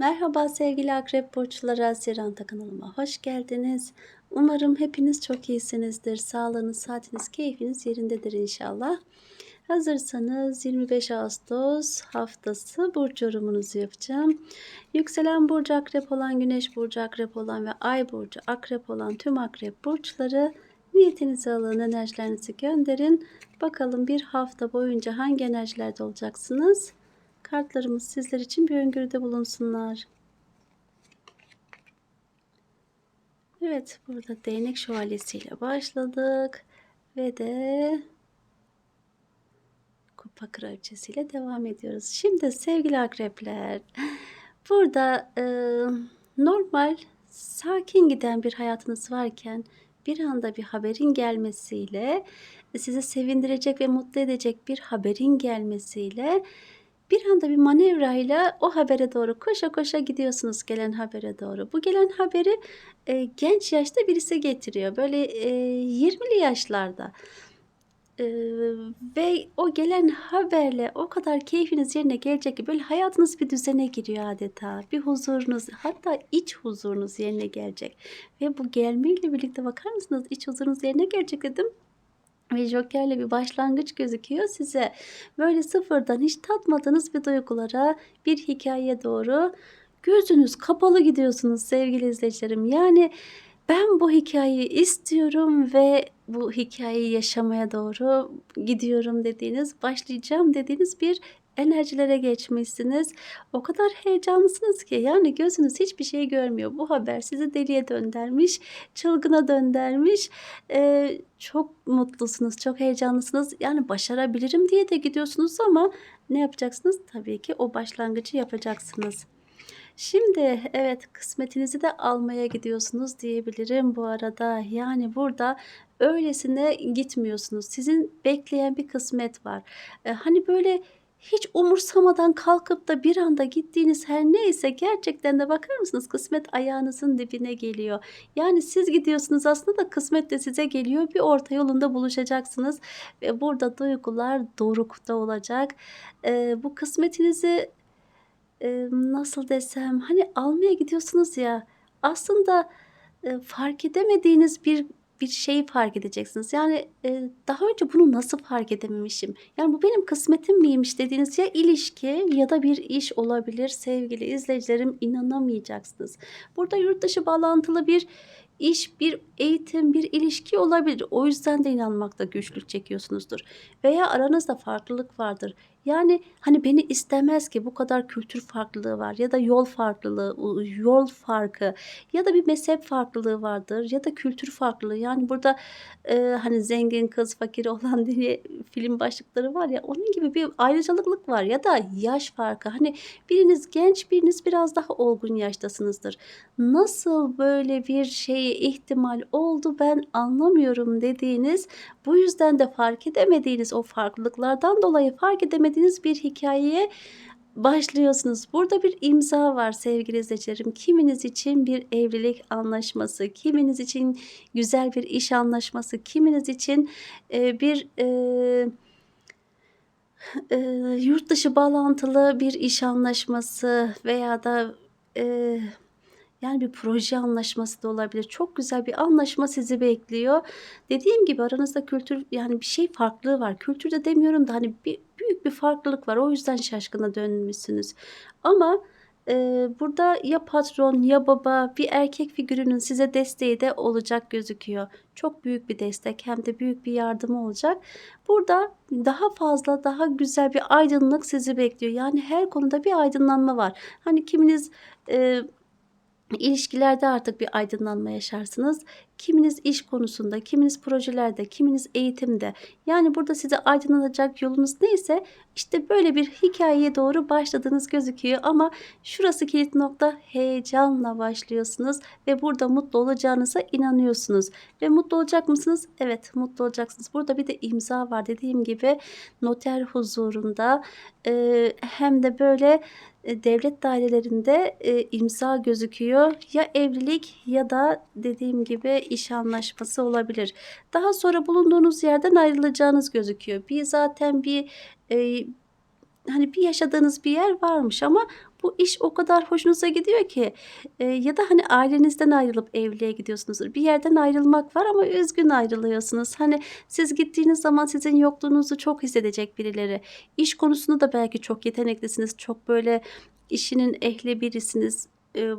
Merhaba sevgili akrep burçları Asiranta kanalıma hoş geldiniz. Umarım hepiniz çok iyisinizdir. Sağlığınız, saatiniz, keyfiniz yerindedir inşallah. Hazırsanız 25 Ağustos haftası burç yorumunuzu yapacağım. Yükselen burcu akrep olan, güneş burcu akrep olan ve ay burcu akrep olan tüm akrep burçları niyetinizi alın, enerjilerinizi gönderin. Bakalım bir hafta boyunca hangi enerjilerde olacaksınız? Kartlarımız sizler için bir öngörüde bulunsunlar. Evet, burada değnek şövalyesiyle başladık ve de kupa kraliçesiyle devam ediyoruz. Şimdi sevgili akrepler, burada e, normal sakin giden bir hayatınız varken bir anda bir haberin gelmesiyle sizi sevindirecek ve mutlu edecek bir haberin gelmesiyle bir anda bir manevrayla o habere doğru koşa koşa gidiyorsunuz gelen habere doğru. Bu gelen haberi e, genç yaşta birisi getiriyor. Böyle e, 20'li yaşlarda. E, ve o gelen haberle o kadar keyfiniz yerine gelecek ki böyle hayatınız bir düzene giriyor adeta. Bir huzurunuz hatta iç huzurunuz yerine gelecek. Ve bu gelmeyle birlikte bakar mısınız iç huzurunuz yerine gelecek dedim ve Joker'le bir başlangıç gözüküyor size. Böyle sıfırdan hiç tatmadığınız bir duygulara, bir hikayeye doğru gözünüz kapalı gidiyorsunuz sevgili izleyicilerim. Yani ben bu hikayeyi istiyorum ve bu hikayeyi yaşamaya doğru gidiyorum dediğiniz, başlayacağım dediğiniz bir enerjilere geçmişsiniz. O kadar heyecanlısınız ki yani gözünüz hiçbir şey görmüyor. Bu haber sizi deliye döndermiş, çılgına döndermiş. Ee, çok mutlusunuz, çok heyecanlısınız. Yani başarabilirim diye de gidiyorsunuz ama ne yapacaksınız? Tabii ki o başlangıcı yapacaksınız. Şimdi evet kısmetinizi de almaya gidiyorsunuz diyebilirim bu arada. Yani burada öylesine gitmiyorsunuz. Sizin bekleyen bir kısmet var. Ee, hani böyle hiç umursamadan kalkıp da bir anda gittiğiniz her neyse gerçekten de bakar mısınız kısmet ayağınızın dibine geliyor. Yani siz gidiyorsunuz aslında da kısmet de size geliyor. Bir orta yolunda buluşacaksınız ve burada duygular dorukta olacak. Ee, bu kısmetinizi e, nasıl desem hani almaya gidiyorsunuz ya aslında e, fark edemediğiniz bir bir şeyi fark edeceksiniz. Yani e, daha önce bunu nasıl fark edememişim? Yani bu benim kısmetim miymiş dediğiniz ya ilişki ya da bir iş olabilir sevgili izleyicilerim inanamayacaksınız. Burada yurt dışı bağlantılı bir iş, bir eğitim, bir ilişki olabilir. O yüzden de inanmakta güçlük çekiyorsunuzdur. Veya aranızda farklılık vardır. Yani hani beni istemez ki bu kadar kültür farklılığı var ya da yol farklılığı, yol farkı ya da bir mezhep farklılığı vardır ya da kültür farklılığı. Yani burada e, hani zengin kız fakir olan diye film başlıkları var ya onun gibi bir ayrıcalıklık var ya da yaş farkı. Hani biriniz genç biriniz biraz daha olgun yaştasınızdır. Nasıl böyle bir şeye ihtimal oldu ben anlamıyorum dediğiniz bu yüzden de fark edemediğiniz o farklılıklardan dolayı fark edemediğiniz bir hikayeye başlıyorsunuz. Burada bir imza var sevgili izleyicilerim. Kiminiz için bir evlilik anlaşması, kiminiz için güzel bir iş anlaşması, kiminiz için e, bir e, e, yurt dışı bağlantılı bir iş anlaşması veya da e, yani bir proje anlaşması da olabilir. Çok güzel bir anlaşma sizi bekliyor. Dediğim gibi aranızda kültür yani bir şey farklılığı var. Kültürde demiyorum da hani bir, büyük bir farklılık var. O yüzden şaşkına dönmüşsünüz. Ama e, burada ya patron ya baba bir erkek figürünün size desteği de olacak gözüküyor. Çok büyük bir destek hem de büyük bir yardımı olacak. Burada daha fazla daha güzel bir aydınlık sizi bekliyor. Yani her konuda bir aydınlanma var. Hani kiminiz e, İlişkilerde artık bir aydınlanma yaşarsınız. Kiminiz iş konusunda, kiminiz projelerde, kiminiz eğitimde. Yani burada size aydınlanacak yolunuz neyse işte böyle bir hikayeye doğru başladığınız gözüküyor. Ama şurası kilit nokta heyecanla başlıyorsunuz ve burada mutlu olacağınıza inanıyorsunuz. Ve mutlu olacak mısınız? Evet mutlu olacaksınız. Burada bir de imza var dediğim gibi noter huzurunda hem de böyle devlet dairelerinde e, imza gözüküyor. Ya evlilik ya da dediğim gibi iş anlaşması olabilir. Daha sonra bulunduğunuz yerden ayrılacağınız gözüküyor. Bir zaten bir e, hani bir yaşadığınız bir yer varmış ama bu iş o kadar hoşunuza gidiyor ki e, ya da hani ailenizden ayrılıp evliliğe gidiyorsunuzdur. Bir yerden ayrılmak var ama üzgün ayrılıyorsunuz. Hani siz gittiğiniz zaman sizin yokluğunuzu çok hissedecek birileri. İş konusunda da belki çok yeteneklisiniz. Çok böyle işinin ehli birisiniz. E,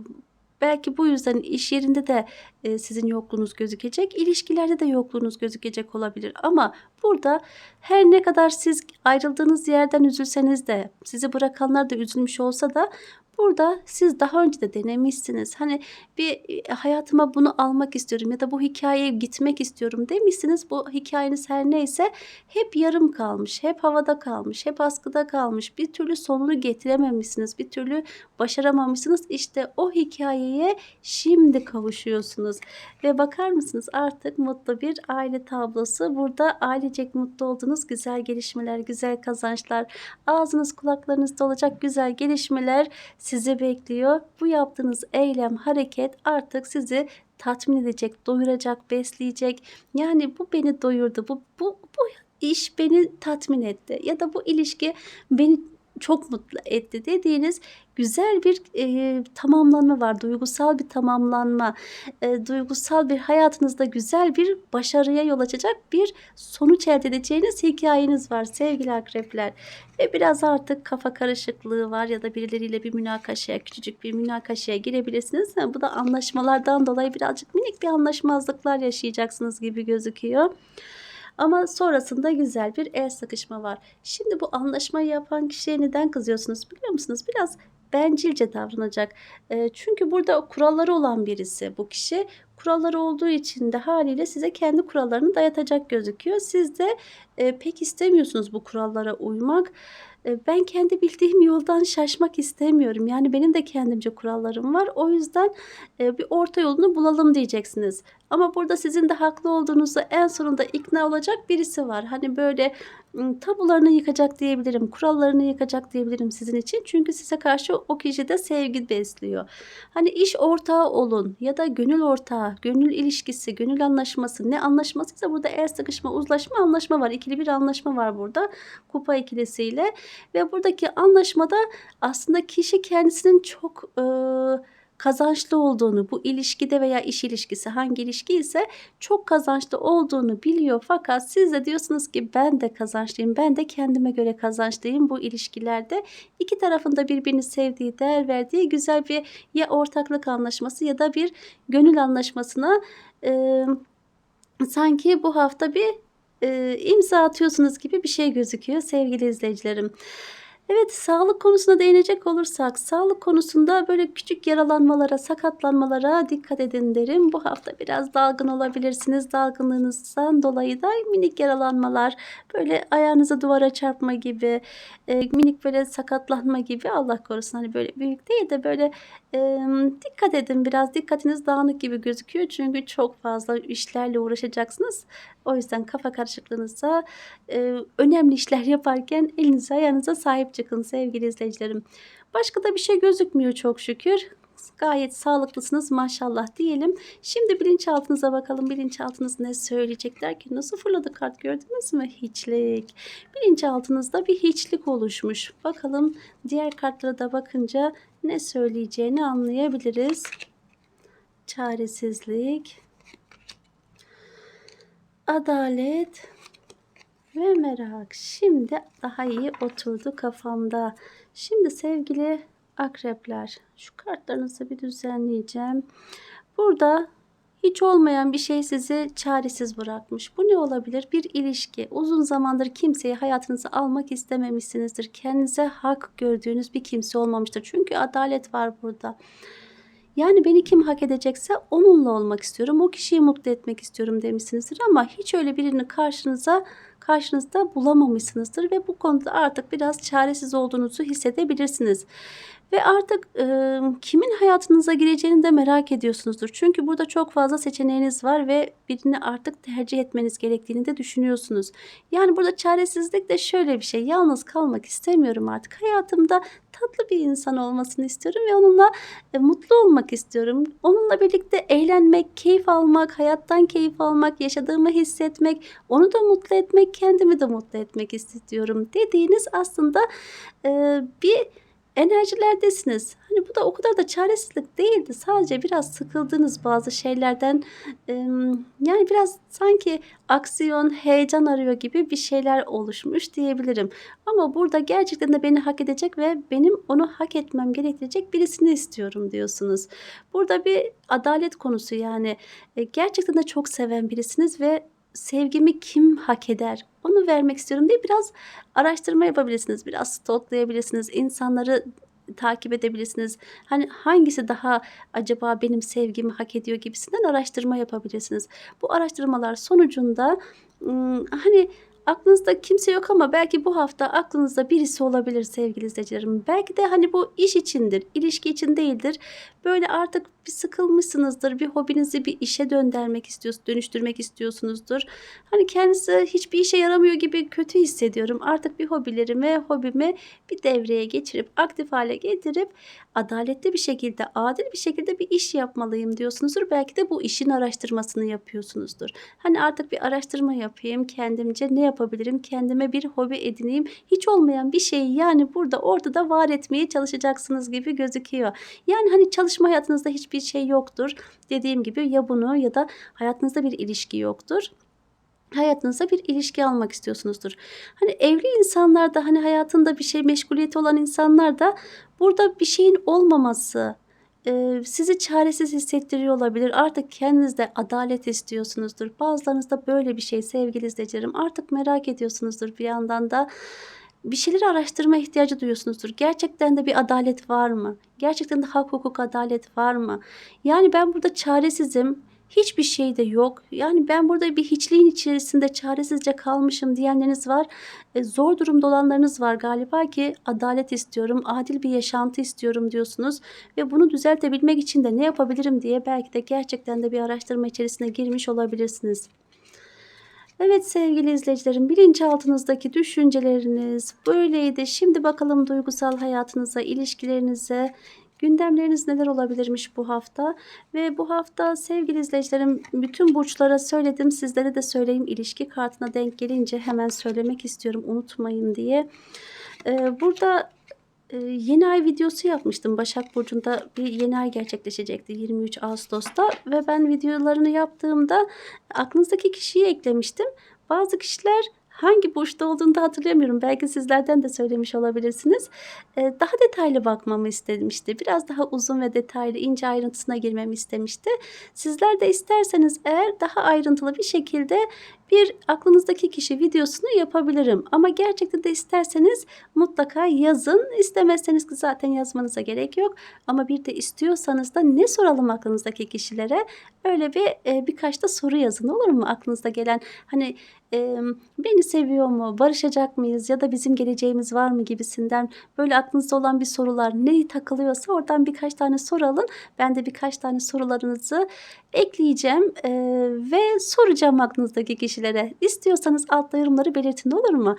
belki bu yüzden iş yerinde de e, sizin yokluğunuz gözükecek. İlişkilerde de yokluğunuz gözükecek olabilir. Ama burada her ne kadar siz ayrıldığınız yerden üzülseniz de sizi bırakanlar da üzülmüş olsa da burada siz daha önce de denemişsiniz. Hani bir e, hayatıma bunu almak istiyorum ya da bu hikayeye gitmek istiyorum demişsiniz. Bu hikayeniz her neyse hep yarım kalmış, hep havada kalmış, hep askıda kalmış. Bir türlü sonunu getirememişsiniz, bir türlü başaramamışsınız. İşte o hikayeye şimdi kavuşuyorsunuz. Ve bakar mısınız artık mutlu bir aile tablosu. Burada ailecek mutlu olduğunuz güzel gelişmeler, güzel kazançlar, ağzınız kulaklarınızda olacak güzel gelişmeler sizi bekliyor. Bu yaptığınız eylem, hareket artık sizi tatmin edecek, doyuracak, besleyecek. Yani bu beni doyurdu, bu, bu, bu iş beni tatmin etti ya da bu ilişki beni çok mutlu etti dediğiniz güzel bir e, tamamlanma var. Duygusal bir tamamlanma, e, duygusal bir hayatınızda güzel bir başarıya yol açacak bir sonuç elde edeceğiniz hikayeniz var sevgili akrepler. Ve biraz artık kafa karışıklığı var ya da birileriyle bir münakaşaya, küçücük bir münakaşaya girebilirsiniz. Yani bu da anlaşmalardan dolayı birazcık minik bir anlaşmazlıklar yaşayacaksınız gibi gözüküyor. Ama sonrasında güzel bir el sıkışma var. Şimdi bu anlaşmayı yapan kişiye neden kızıyorsunuz biliyor musunuz? Biraz bencilce davranacak. E, çünkü burada kuralları olan birisi bu kişi. Kuralları olduğu için de haliyle size kendi kurallarını dayatacak gözüküyor. Siz de e, pek istemiyorsunuz bu kurallara uymak. Ben kendi bildiğim yoldan şaşmak istemiyorum. Yani benim de kendimce kurallarım var. O yüzden bir orta yolunu bulalım diyeceksiniz. Ama burada sizin de haklı olduğunuzu en sonunda ikna olacak birisi var. Hani böyle tabularını yıkacak diyebilirim, kurallarını yıkacak diyebilirim sizin için. Çünkü size karşı o kişi de sevgi besliyor. Hani iş ortağı olun ya da gönül ortağı, gönül ilişkisi, gönül anlaşması ne anlaşmasıysa burada el sıkışma, uzlaşma, anlaşma var. İkili bir anlaşma var burada kupa ikilisiyle ve buradaki anlaşmada aslında kişi kendisinin çok... E, kazançlı olduğunu, bu ilişkide veya iş ilişkisi hangi ilişki ise çok kazançlı olduğunu biliyor. Fakat siz de diyorsunuz ki ben de kazançlıyım, ben de kendime göre kazançlıyım bu ilişkilerde. iki tarafında birbirini sevdiği, değer verdiği güzel bir ya ortaklık anlaşması ya da bir gönül anlaşmasına e, sanki bu hafta bir e, imza atıyorsunuz gibi bir şey gözüküyor sevgili izleyicilerim. Evet, sağlık konusuna değinecek olursak, sağlık konusunda böyle küçük yaralanmalara, sakatlanmalara dikkat edin derim. Bu hafta biraz dalgın olabilirsiniz. Dalgınlığınızdan dolayı da minik yaralanmalar, böyle ayağınıza duvara çarpma gibi, e, minik böyle sakatlanma gibi Allah korusun hani böyle büyük değil de böyle e, dikkat edin biraz dikkatiniz dağınık gibi gözüküyor. Çünkü çok fazla işlerle uğraşacaksınız. O yüzden kafa karışıklığınıza e, önemli işler yaparken elinize ayağınıza sahip çıkın sevgili izleyicilerim. Başka da bir şey gözükmüyor çok şükür. Gayet sağlıklısınız maşallah diyelim. Şimdi bilinçaltınıza bakalım. Bilinçaltınız ne söyleyecek derken nasıl fırladı kart gördünüz mü? Hiçlik. Bilinçaltınızda bir hiçlik oluşmuş. Bakalım diğer kartlara da bakınca ne söyleyeceğini anlayabiliriz. Çaresizlik adalet ve merak. Şimdi daha iyi oturdu kafamda. Şimdi sevgili akrepler şu kartlarınızı bir düzenleyeceğim. Burada hiç olmayan bir şey sizi çaresiz bırakmış. Bu ne olabilir? Bir ilişki. Uzun zamandır kimseyi hayatınıza almak istememişsinizdir. Kendinize hak gördüğünüz bir kimse olmamıştır. Çünkü adalet var burada. Yani beni kim hak edecekse onunla olmak istiyorum. O kişiyi mutlu etmek istiyorum demişsinizdir ama hiç öyle birini karşınıza karşınızda bulamamışsınızdır ve bu konuda artık biraz çaresiz olduğunuzu hissedebilirsiniz. Ve artık e, kimin hayatınıza gireceğini de merak ediyorsunuzdur. Çünkü burada çok fazla seçeneğiniz var ve birini artık tercih etmeniz gerektiğini de düşünüyorsunuz. Yani burada çaresizlik de şöyle bir şey. Yalnız kalmak istemiyorum artık. Hayatımda tatlı bir insan olmasını istiyorum ve onunla, eee, mutlu olmak istiyorum. Onunla birlikte eğlenmek, keyif almak, hayattan keyif almak, yaşadığımı hissetmek, onu da mutlu etmek, kendimi de mutlu etmek istiyorum dediğiniz aslında, eee, bir enerjilerdesiniz. Hani, bu da o kadar da çaresizlik değildi. Sadece biraz sıkıldığınız bazı şeylerden, yani, biraz sanki aksiyon, heyecan arıyor gibi bir şeyler oluşmuş diyebilirim. Ama burada gerçekten de beni hak edecek ve benim onu hak etmem gerektirecek birisini istiyorum diyorsunuz. Burada bir adalet konusu, yani, eee, gerçekten de çok seven birisiniz ve sevgimi kim hak eder, onu vermek istiyorum diye biraz araştırma yapabilirsiniz. Biraz stalklayabilirsiniz. İnsanları takip edebilirsiniz. Hani, hangisi daha acaba benim sevgimi hak ediyor gibisinden araştırma yapabilirsiniz. Bu araştırmalar sonucunda, hani, aklınızda kimse yok ama belki bu hafta aklınızda birisi olabilir sevgili izleyicilerim. Belki de, hani, bu iş içindir, ilişki için değildir. Böyle artık bir sıkılmışsınızdır, bir hobinizi bir işe döndürmek istiyors dönüştürmek istiyorsunuzdur. Hani, kendisi hiçbir işe yaramıyor gibi kötü hissediyorum. Artık bir hobilerimi, hobimi bir devreye geçirip, aktif hâle getirip adaletli bir şekilde, adil bir şekilde bir iş yapmalıyım diyorsunuzdur. Belki de bu işin araştırmasını yapıyorsunuzdur. Hani, artık bir araştırma yapayım, kendimce ne yapabilirim, kendime bir hobi edineyim. Hiç olmayan bir şeyi, yani, burada ortada var etmeye çalışacaksınız gibi gözüküyor. Yani, hani, çalışma hayatınızda hiçbir şey yoktur. Dediğim gibi ya bunu ya da hayatınızda bir ilişki yoktur. Hayatınıza bir ilişki almak istiyorsunuzdur. Hani, evli insanlar da, hani, hayatında bir şey meşguliyeti olan insanlar da burada bir şeyin olmaması, sizi çaresiz hissettiriyor olabilir. Artık kendinizde adalet istiyorsunuzdur. Bazılarınız da böyle bir şey sevgili izleyicilerim. Artık merak ediyorsunuzdur bir yandan da. Bir şeyleri araştırma ihtiyacı duyuyorsunuzdur. Gerçekten de bir adalet var mı? Gerçekten de hak, hukuk, adalet var mı? Yani, ben burada çaresizim, hiçbir şey de yok. Yani, ben burada bir hiçliğin içerisinde çaresizce kalmışım diyenleriniz var. Eee, zor durumda olanlarınız var galiba ki adalet istiyorum, adil bir yaşantı istiyorum diyorsunuz ve bunu düzeltebilmek için de ne yapabilirim diye belki de gerçekten de bir araştırma içerisine girmiş olabilirsiniz. Evet sevgili izleyicilerim, bilinçaltınızdaki düşünceleriniz böyleydi. Şimdi bakalım duygusal hayatınıza, ilişkilerinize, gündemleriniz neler olabilirmiş bu hafta? Ve bu hafta sevgili izleyicilerim, bütün burçlara söyledim, sizlere de söyleyeyim. İlişki kartına denk gelince hemen söylemek istiyorum unutmayayım diye. Eee, burada, eee, yeni ay videosu yapmıştım. Başak Burcu'nda bir yeni ay gerçekleşecekti 23 Ağustos'ta ve ben videolarını yaptığımda aklınızdaki kişiyi eklemiştim. Bazı kişiler hangi burçta olduğunu da hatırlamıyorum. Belki sizlerden de söylemiş olabilirsiniz. Eee, daha detaylı bakmamı istemişti. Biraz daha uzun ve detaylı, ince ayrıntısına girmemi istemişti. Sizler de isterseniz eğer daha ayrıntılı bir şekilde bir aklınızdaki kişi videosunu yapabilirim. Ama gerçekten de isterseniz mutlaka yazın. İstemezseniz ki zaten yazmanıza gerek yok. Ama bir de istiyorsanız da ne soralım aklınızdaki kişilere? Öyle bir, eee, birkaç da soru yazın olur mu? Aklınızda gelen, hani, emm, beni seviyor mu, barışacak mıyız ya da bizim geleceğimiz var mı gibisinden böyle aklınızda olan bir sorular, ne takılıyorsa oradan birkaç tane soru alın. Ben de birkaç tane sorularınızı ekleyeceğim, eee, ve soracağım aklınızdaki kişilere. İstiyorsanız altta yorumları belirtin olur mu?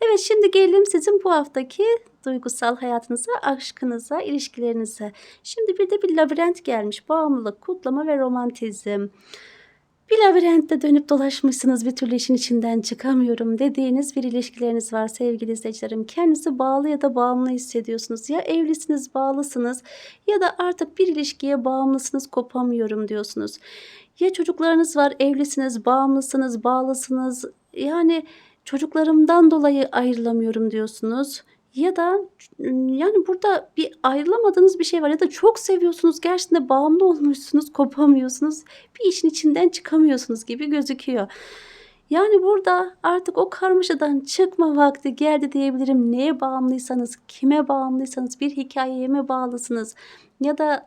Evet, şimdi gelelim sizin bu haftaki duygusal hayatınıza, aşkınıza, ilişkilerinize. Şimdi bir de bir labirent gelmiş. Bağımlılık, kutlama ve romantizm. Bir labirentte dönüp dolaşmışsınız, bir türlü işin içinden çıkamıyorum dediğiniz bir ilişkileriniz var sevgili izleyicilerim. Kendinizi bağlı ya da bağımlı hissediyorsunuz. Ya evlisiniz, bağlısınız ya da artık bir ilişkiye bağımlısınız, kopamıyorum diyorsunuz. Ya çocuklarınız var, evlisiniz, bağımlısınız, bağlısınız. Yani çocuklarımdan dolayı ayrılamıyorum diyorsunuz. Ya da yani burada bir ayrılamadığınız bir şey var ya da çok seviyorsunuz, gerçekten bağımlı olmuşsunuz, kopamıyorsunuz. Bir işin içinden çıkamıyorsunuz gibi gözüküyor. Yani burada artık o karmaşadan çıkma vakti geldi diyebilirim. Neye bağımlıysanız, kime bağımlıysanız, bir hikâyeye mi bağlısınız ya da,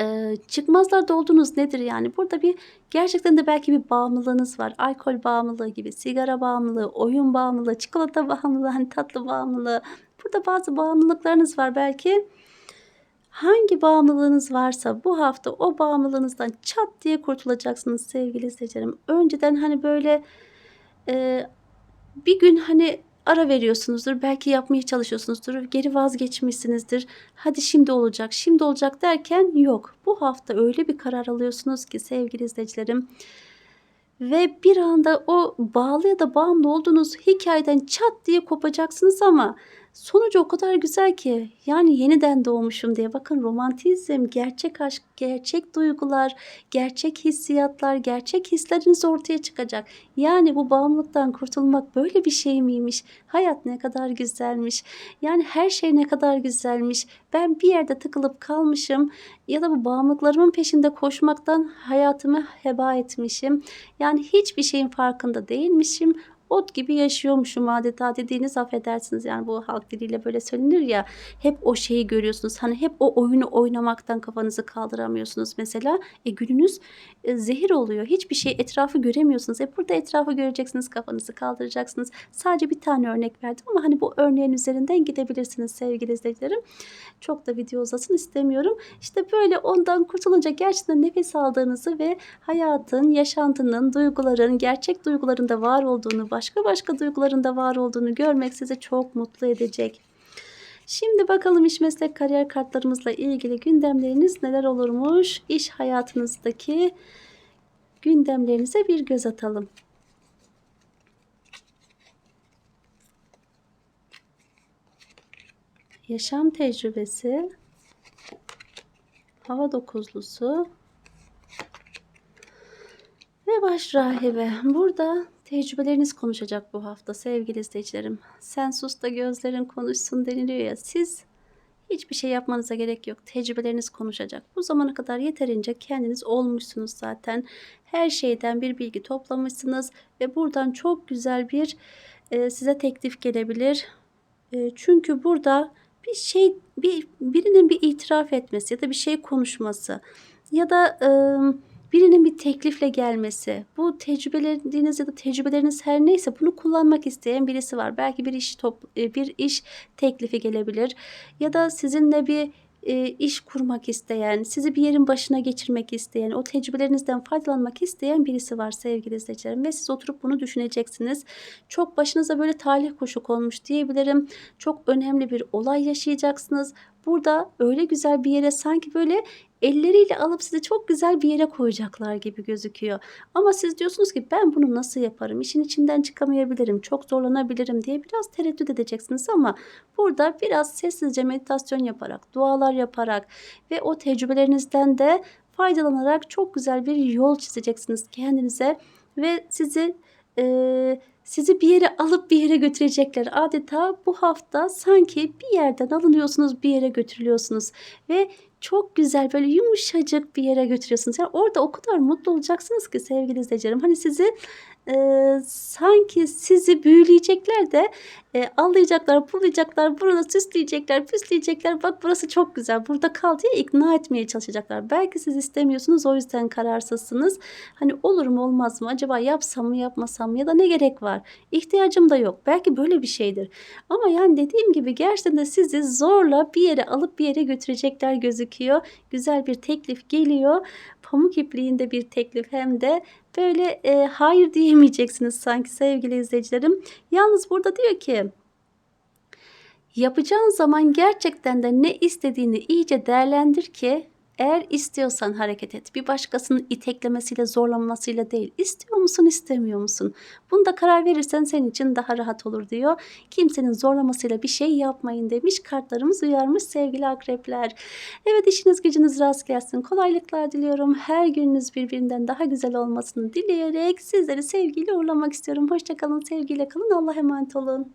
eee, çıkmazlarda olduğunuz nedir yani? Burada bir gerçekten de belki bir bağımlılığınız var. Alkol bağımlılığı gibi, sigara bağımlılığı, oyun bağımlılığı, çikolata bağımlılığı, hani, tatlı bağımlılığı. Burada bazı bağımlılıklarınız var belki. Hangi bağımlılığınız varsa bu hafta o bağımlılığınızdan çat diye kurtulacaksınız sevgili izleyicilerim. Önceden, hani, böyle, eee, bir gün, hani, ara veriyorsunuzdur. Belki yapmaya çalışıyorsunuzdur. Geri vazgeçmişsinizdir. Hadi şimdi olacak, şimdi olacak derken yok. Bu hafta öyle bir karar alıyorsunuz ki sevgili izleyicilerim. Ve bir anda o bağlı ya da bağımlı olduğunuz hikayeden çat diye kopacaksınız ama sonucu o kadar güzel ki yani yeniden doğmuşum diye bakın romantizm, gerçek aşk, gerçek duygular, gerçek hissiyatlar, gerçek hisleriniz ortaya çıkacak. Yani bu bağımlılıktan kurtulmak böyle bir şey miymiş? Hayat ne kadar güzelmiş. Yani her şey ne kadar güzelmiş. Ben bir yerde tıkılıp kalmışım ya da bu bağımlılıklarımın peşinde koşmaktan hayatımı heba etmişim. Yani hiçbir şeyin farkında değilmişim ot gibi yaşıyormuşum adeta dediğiniz affedersiniz. Yani bu halk diliyle böyle söylenir ya hep o şeyi görüyorsunuz. Hani hep o oyunu oynamaktan kafanızı kaldıramıyorsunuz mesela. E gününüz e, zehir oluyor. Hiçbir şey etrafı göremiyorsunuz. E burada etrafı göreceksiniz kafanızı kaldıracaksınız. Sadece bir tane örnek verdim ama hani bu örneğin üzerinden gidebilirsiniz sevgili izleyicilerim. Çok da video uzasın istemiyorum. İşte böyle ondan kurtulunca gerçekten nefes aldığınızı ve hayatın yaşantının duyguların gerçek duygularında var olduğunu başka başka duygularında var olduğunu görmek sizi çok mutlu edecek. Şimdi bakalım iş meslek kariyer kartlarımızla ilgili gündemleriniz neler olurmuş? İş hayatınızdaki gündemlerinize bir göz atalım. Yaşam tecrübesi, hava dokuzlusu ve baş rahibe. Burada Tecrübeleriniz konuşacak bu hafta sevgili izleyicilerim. Sen sus da gözlerin konuşsun deniliyor ya. Siz hiçbir şey yapmanıza gerek yok. Tecrübeleriniz konuşacak. Bu zamana kadar yeterince kendiniz olmuşsunuz zaten. Her şeyden bir bilgi toplamışsınız ve buradan çok güzel bir e, size teklif gelebilir. E, çünkü burada bir şey bir birinin bir itiraf etmesi ya da bir şey konuşması ya da e, birinin bir teklifle gelmesi, bu tecrübeleriniz ya da tecrübeleriniz her neyse bunu kullanmak isteyen birisi var. Belki bir iş top, e, bir iş teklifi gelebilir ya da sizinle bir e, iş kurmak isteyen, sizi bir yerin başına geçirmek isteyen, o tecrübelerinizden faydalanmak isteyen birisi var sevgili izleyicilerim. Ve siz oturup bunu düşüneceksiniz. Çok başınıza böyle talih kuşu konmuş diyebilirim. Çok önemli bir olay yaşayacaksınız. Burada öyle güzel bir yere sanki böyle elleriyle alıp sizi çok güzel bir yere koyacaklar gibi gözüküyor. Ama siz diyorsunuz ki ben bunu nasıl yaparım? İşin içinden çıkamayabilirim, çok zorlanabilirim diye biraz tereddüt edeceksiniz ama burada biraz sessizce meditasyon yaparak, dualar yaparak ve o tecrübelerinizden de faydalanarak çok güzel bir yol çizeceksiniz kendinize ve sizi e, sizi bir yere alıp bir yere götürecekler. Adeta bu hafta sanki bir yerden alınıyorsunuz bir yere götürülüyorsunuz ve çok güzel böyle yumuşacık bir yere götürüyorsunuz. Yani orada o kadar mutlu olacaksınız ki sevgili izleyicilerim. Hani sizi e, sanki sizi büyüleyecekler de e, allayacaklar, pulayacaklar, burada süsleyecekler, püsleyecekler. Bak burası çok güzel, burada kal diye ikna etmeye çalışacaklar. Belki siz istemiyorsunuz, o yüzden kararsızsınız. Hani olur mu olmaz mı? Acaba yapsam mı yapmasam mı? Ya da ne gerek var? İhtiyacım da yok. Belki böyle bir şeydir. Ama yani dediğim gibi gerçekten de sizi zorla bir yere alıp bir yere götürecekler gözüküyor. Güzel bir teklif geliyor. Pamuk ipliğinde bir teklif hem de böyle e, hayır diyemeyeceksiniz sanki sevgili izleyicilerim. Yalnız burada diyor ki yapacağın zaman gerçekten de ne istediğini iyice değerlendir ki eğer istiyorsan hareket et. Bir başkasının iteklemesiyle, zorlanmasıyla değil. İstiyor musun, istemiyor musun? Bunda karar verirsen senin için daha rahat olur diyor. Kimsenin zorlamasıyla bir şey yapmayın demiş. Kartlarımız uyarmış sevgili akrepler. Evet işiniz gücünüz rast gelsin. Kolaylıklar diliyorum. Her gününüz birbirinden daha güzel olmasını dileyerek sizleri sevgiyle uğurlamak istiyorum. Hoşçakalın, sevgiyle kalın. Allah'a emanet olun.